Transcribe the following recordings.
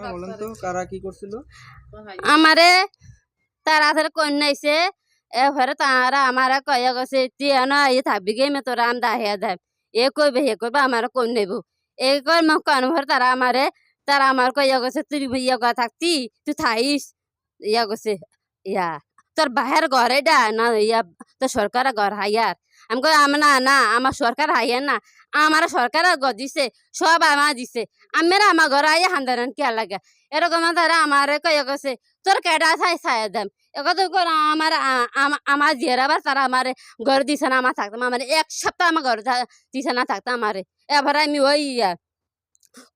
ঘটনা বলেন তো কারা কি করছিল? আমারে তারা ধরে কন্যাইছে এবারে তারা আমারা কয়ে গেছে না ইয়ে থাকবি গে মে তোরা আম দাহিয়া দেব। এ কইবে হে কইবে আমার কোন নেব এই কই মা কান ভর তারা আমারে তারা আমার কয়ে গেছে তুই ইয়া গা থাকতি তুই থাইস। ইয়া গেছে ইয়া তোর বাহের ঘরে ডা না ইয়া তোর সরকার ঘর হাইয়ার? আমি কই আম না না আমার সরকার হাইয়ার না আমার সরকার দিছে সব আমার দিছে আমেরা আমার ঘর আইয়া হান্দারান কে লাগে? এরকম তারা আমারে কয়ে গেছে তোর কেডা ছাই ছাই দেম। করে আমার আমার জিয়ারাবার তারা আমার ঘর দিছে না আমার থাকতাম আমার এক সপ্তাহ আমার ঘর দিছে না থাকতাম আমার এবার আমি ওই ইয়া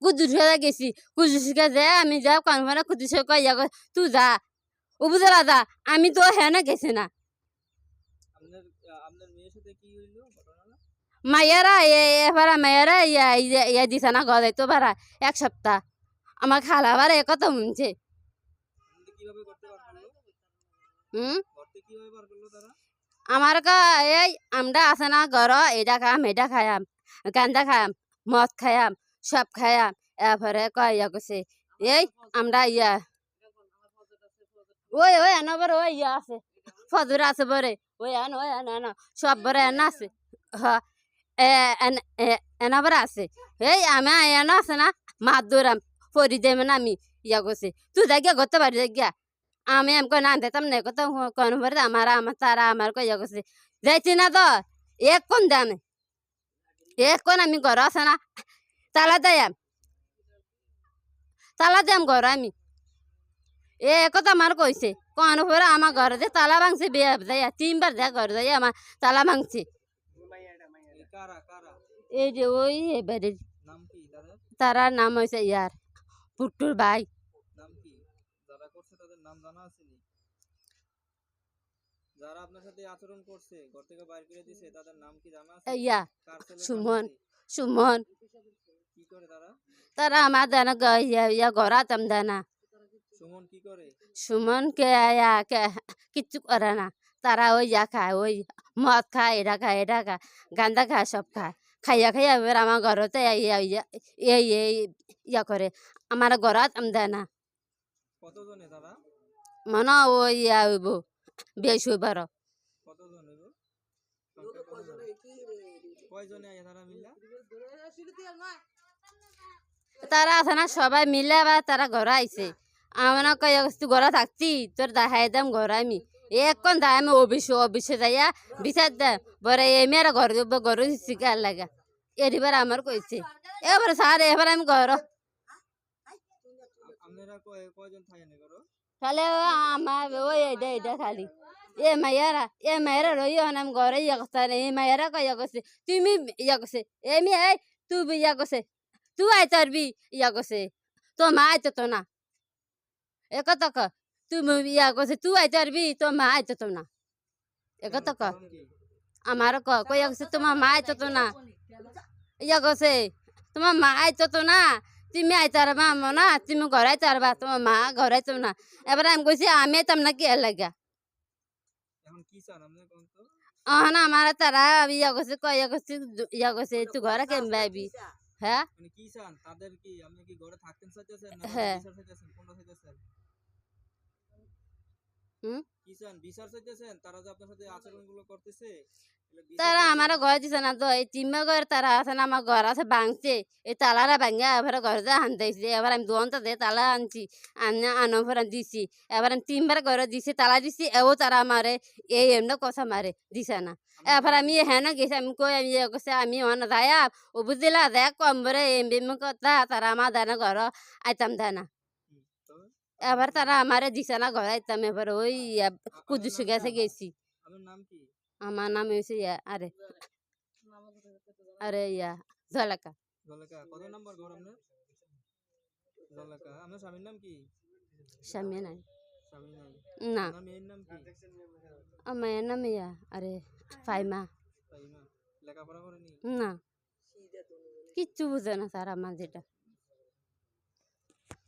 কুদুসে গেছি কুদুসকে যে আমি যা কনফারে কুদুসে কই, তুই যা উপজেলা যা আমি তো হেনে গেছি না আপনার আহ, আপনার মেয়ের সাথে কি হইল ঘটনা মায়েরা এবার মায়েরা ইয়া দিছে না ঘর তো ভাড়া এক সপ্তাহ আমার শুনছে আপনি কীভাবে করতে হুম আমার এই আমরা আছে না ঘর এটা খাম এটা খায়াম গান্দা খায়াম মদ খায়াম সব খায়াম এরপরে কয় ইয়া করছে এই আমরা ইয়া ওই ওই আনবার ওই ইয়া আছে ফদুর আছে বরে ওই আন ওই আন আন সব বরে এন আছে এন এনাবার আছে এই আমি এন আছে না মাত দৌড়াম পরি দেবে না আমি ইয়া করছে তুই দেখিয়া করতে পারি দেখিয়া আমি এম এমন না দিতাম না কত কোন ভরে আমার আমার তারা আমার কই ইয়া করছে যাইছি না তো এক কোন দামে এক কোন আমি ঘর আছে না তালা দেয়াম তালা দেয়াম ঘর আমি এ কথা আমার কইছে। কোন ভরে আমার ঘর যে তালা ভাঙছে বিয়ে যাইয়া, তিনবার যা ঘর যাই আমার তালা ভাঙছে। এই যে ওই এবারে তারার নাম হয়েছে ইয়ার, পুট্টুর ভাই। ঘর তারা আমার দানা ইয়া ইয়া গড়াতাম দানা সুমন কি করে? সুমন কে আয়া কে কিচ্ছু করে না। তারা ওই যা খায় ওই মদ খায় এটা খায় এটা খায় গান্দা খায় সব খায়। খাইয়া খাইয়া এবার আমার ঘরতে এই ইয়া করে। আমার ঘরত আম দেয় না। কতজনে তারা? মনে ওই ইয়া হইব বেশ হইবার তারা আছে না সবাই মিলে আবার তারা ঘর আইছে। আমার কয়ে ঘরে থাকতি তোর দেখাই দাম ঘর আমি এখন দায় আমি অফিস অফিসে যাইয়া বিচার দাম বরে এমনি আর ঘর ঘর শিকার লাগা এবার আমার কইছে এবার স্যার এবার আমি ঘর কয় এ তাহলে আমার ওই এটা এটা খালি এ মায়েরা এ মায়েরা রই আমি ঘরে ইয়া করতে এ মায়েরা কইয়া করছে তুমি ইয়া করছে এমি এই তুই ইয়া করছে তুই আই পারবি ইয়া করছে তো মা আইতো তো না এ কত ক তুমি ইয়া করছে তুই আইতে পারবি তো মা আইতো তো না এ কত ক আমার ক কইয়া করছে তোমার মা আইতো তো না ইয়া করছে তোমার মা আইতো তো না তুমি আইতে পারবা আমো না তুমি ঘর আইতে পারবা তোমার মা ঘর আইতো না এবার আমি কইছি আমি আইতাম না কি লাগা অহনা আমার তারা ইয়া করছে কইয়া করছে ইয়া করছে তুই ঘরে কেমন আইবি হ্যাঁ? মানে কি চান? তাদের কি? আপনি কি ঘরে থাকতেন চাইতেছেন না হ্যাঁ। কোনটা চাইতেছেন? হুম? কি চান? বিচার চাইতেছেন? তারা যে আপনার সাথে আচরণ করতেছে তারা আমার ঘর দিছে না তো। এই তিনমা ঘর তারা আছে না আমার ঘর আছে ভাঙছে। এই তালারা ভাঙিয়া এবার ঘর যা আনতেছি। এবার আমি দোকানটা দিয়ে তালা আনছি আনা আনো ফের দিছি। এবার আমি তিনবার ঘরে দিছি তালা দিছি এও তারা মারে এই এমনি কথা মারে দিছে না। এবার আমি হ্যাঁ গেছি আমি কই আমি করছে আমি অন যায়া ও বুঝিলা দেখ কম বরে এম বিম কথা তারা আমার দানা ঘর আইতাম দানা। এবার তারা আমারে দিছে না ঘর আইতাম এবার ওই কুদুসে গেছে। গেছি আমার নাম হয়েছে ইয়া আরে আরে ইয়া জলাকা স্বামী নাই। না। আমার নাম ইয়া আরে ফাইমা। না। কিচ্ছু বুঝে না স্যার আমার যেটা।